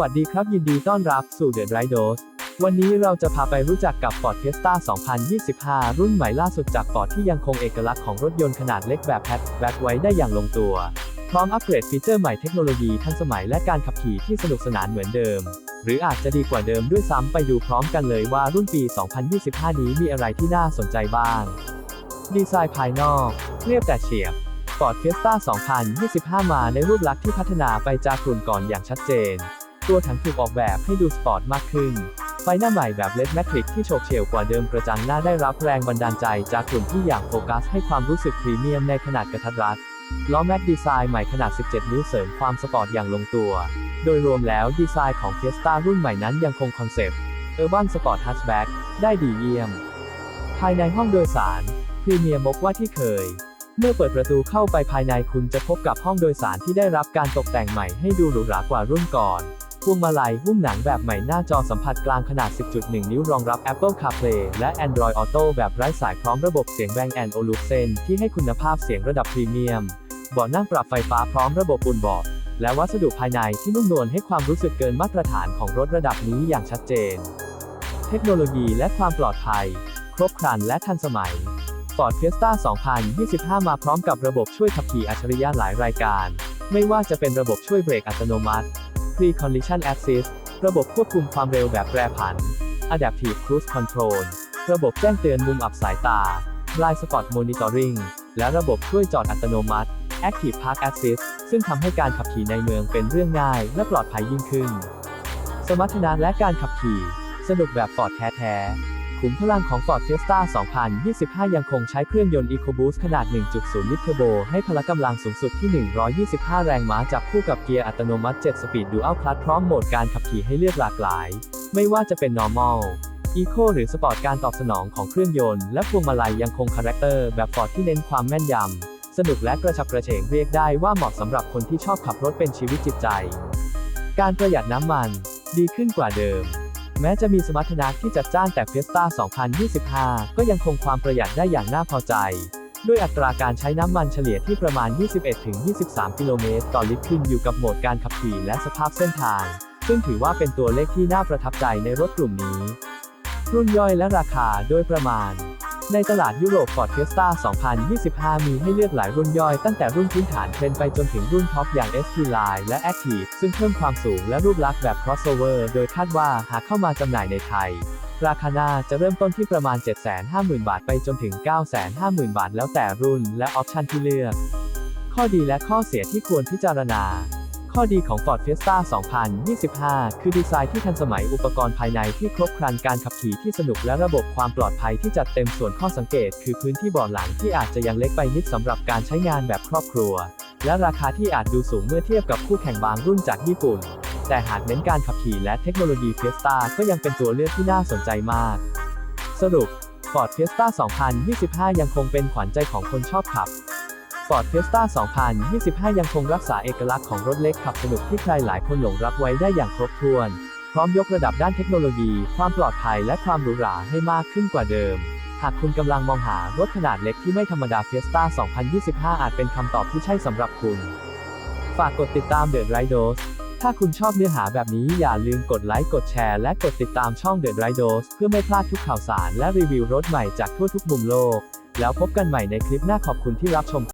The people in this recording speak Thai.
วัสดีครับ ยินดีต้อนรับสู่ The Right Dose วันนี้เราจะพาไปรู้จักกับ Ford Fiesta 2025 รุ่นใหม่ล่าสุดจาก Ford ที่ยังคงเอกลักษณ์ของรถยนต์ขนาดเล็กแบบแฮชแบ็กไว้ได้อย่างลงตัว พร้อมอัปเกรดฟีเจอร์ใหม่เทคโนโลยีทันสมัยและการขับขี่ที่สนุกสนานเหมือนเดิม หรืออาจจะดีกว่าเดิมด้วยซ้ำไปดูพร้อมกันเลยว่ารุ่นปี 2025 นี้มีอะไรที่น่าสนใจบ้าง ดีไซน์ภายนอกเรียบแต่เฉียบ Ford Fiesta 2025 มาในรูปลักษณ์ที่พัฒนาไปจากกลุ่นก่อนอย่างชัดเจน ตัวถังถูกออกแบบให้ดูสปอร์ตมากขึ้น ไฟหน้าใหม่แบบเลดแมทริกที่โฉบเฉี่ยวกว่าเดิมกระจังหน้าได้รับแรงบันดาลใจจากกลุ่มที่อยากโฟกัสให้ความรู้สึกพรีเมียมในขนาดกระทัดรัด ล้อแม็กดีไซน์ใหม่ขนาด 17 นิ้วเสริมความสปอร์ตอย่างลงตัว โดยรวมแล้วดีไซน์ของ Fiesta รุ่นใหม่นั้นยังคงคอนเซปต์ Urban Sport Hatchback ได้ดีเยี่ยม ภายในห้องโดยสารพรีเมียมกว่าที่เคยเมื่อเปิดประตูเข้าไปภายในคุณจะพบกับห้องโดยสารที่ได้รับการตกแต่งใหม่ให้ดูหรูหรากว่ารุ่นก่อน พวงมาลัยหุ้มหนังแบบใหม่หน้าจอสัมผัสกลางขนาด 10.1 นิ้วรองรับ Apple CarPlay และ Android Auto แบบไร้สายพร้อมระบบเสียง Bang Olufsen ที่ให้คุณภาพเสียงระดับพรีเมียมเบาะนั่งปรับไฟฟ้าพร้อมระบบอุ่นเบาะและวัสดุภายในที่นุ่มนวลให้ความรู้สึกเกินมาตรฐานของรถระดับนี้อย่างชัดเจน เทคโนโลยีและความปลอดภัย ครบครันและทันสมัย Ford Fiesta 2025 มาพร้อมกับระบบช่วยขับขี่อัจฉริยะหลายรายการ ไม่ว่าจะเป็นระบบช่วยเบรกอัตโนมัติ Pre-Condition Assist ระบบควบคุมความเร็วแบบแปรผัน Adaptive Cruise Control ระบบแจ้งเตือนมุมอับสายตา Blind Spot Monitoring และระบบช่วยจอดอัตโนมัติ Active Park Assist ซึ่งทำให้การขับขี่ในเมืองเป็นเรื่องง่ายและปลอดภัยยิ่งขึ้น สมรรถนะและการขับขี่ สนุกแบบฟอร์ดแท้ๆ ขุมพลังของ Ford Fiesta 2025 ยังคงใช้เครื่องยนต์ EcoBoost ขนาด 1.0 ลิตรเทอร์โบ ให้พละกำลังสูงสุดที่ 125 แรงม้าจับคู่กับเกียร์อัตโนมัติ 7 สปีดดูอัลคลัตพร้อมโหมดการขับขี่ให้เลือกหลากหลาย ไม่ว่าจะเป็น Normal Eco หรือ Sport การตอบสนองของเครื่องยนต์และพวงมาลัยยังคงคาแรคเตอร์แบบ Ford ที่เน้นความแม่นยำ สนุกและกระฉับกระเฉงเรียกได้ว่าเหมาะสำหรับคนที่ชอบขับรถเป็นชีวิตจิตใจ การประหยัดน้ำมัน ดีขึ้นกว่าเดิม แม้จะมีสมรรถนะที่จัดจ้านแต่เฟสต้า 2025 ก็ยังคงความประหยัดได้อย่างน่าพอใจ ด้วยอัตราการใช้น้ำมันเฉลี่ยที่ประมาณ 21-23 กิโลเมตรต่อลิตรขึ้นอยู่กับโหมดการขับขี่และสภาพเส้นทาง ซึ่งถือว่าเป็นตัวเลขที่น่าประทับใจในรถกลุ่มนี้ รุ่นย่อยและราคาโดยประมาณ ในตลาดยุโรป Ford Fiesta 2025 มีให้เลือกหลายรุ่นย่อยตั้งแต่รุ่นพื้นฐานเทรนไปจนถึงรุ่นท็อปอย่าง ST Line และ Active ซึ่งเพิ่มความสูงและรูปลักษณ์แบบ crossover โดยคาดว่าหากเข้ามาจำหน่ายในไทย ราคาหน้าจะเริ่มต้นที่ประมาณ 750,000 บาทไปจนถึง 950,000 บาทแล้วแต่รุ่นและออปชันที่เลือก ข้อดีและข้อเสียที่ควรพิจารณา ข้อดีของ Ford Fiesta 2025 คือดีไซน์ที่ทันสมัยอุปกรณ์ภายในที่ครบครันการขับขี่ที่สนุกและระบบความปลอดภัยที่จัดเต็มส่วนข้อสังเกต คือพื้นที่เบาะหลังที่อาจจะยังเล็กไปนิดสำหรับการใช้งานแบบครอบครัว และราคาที่อาจดูสูงเมื่อเทียบกับคู่แข่งบางรุ่นจากญี่ปุ่น แต่หากเน้นการขับขี่และเทคโนโลยี Fiesta ก็ยังเป็นตัวเลือกที่น่าสนใจมาก สรุป Ford Fiesta 2025 ยังคงเป็นขวัญใจของคนชอบขับ Ford Fiesta 2025 ยังคงรักษาเอกลักษณ์ของรถเล็กขับสนุกที่ใครหลายคนหลงรักไว้ได้อย่างครบถ้วน พร้อมยกระดับด้านเทคโนโลยี ความปลอดภัยและความหรูหราให้มากขึ้นกว่าเดิม หากคุณกำลังมองหารถขนาดเล็กที่ไม่ธรรมดา Fiesta 2025 อาจเป็นคำตอบที่ใช่สำหรับคุณ ฝากกดติดตาม The Right Dose ถ้าคุณชอบเนื้อหาแบบนี้อย่าลืมกดไลค์ กดแชร์ และกดติดตามช่อง The Right Dose เพื่อไม่พลาดทุกข่าวสารและรีวิวรถใหม่จากทั่วทุกมุมโลก แล้วพบกันใหม่ในคลิปหน้าขอบคุณที่รับชม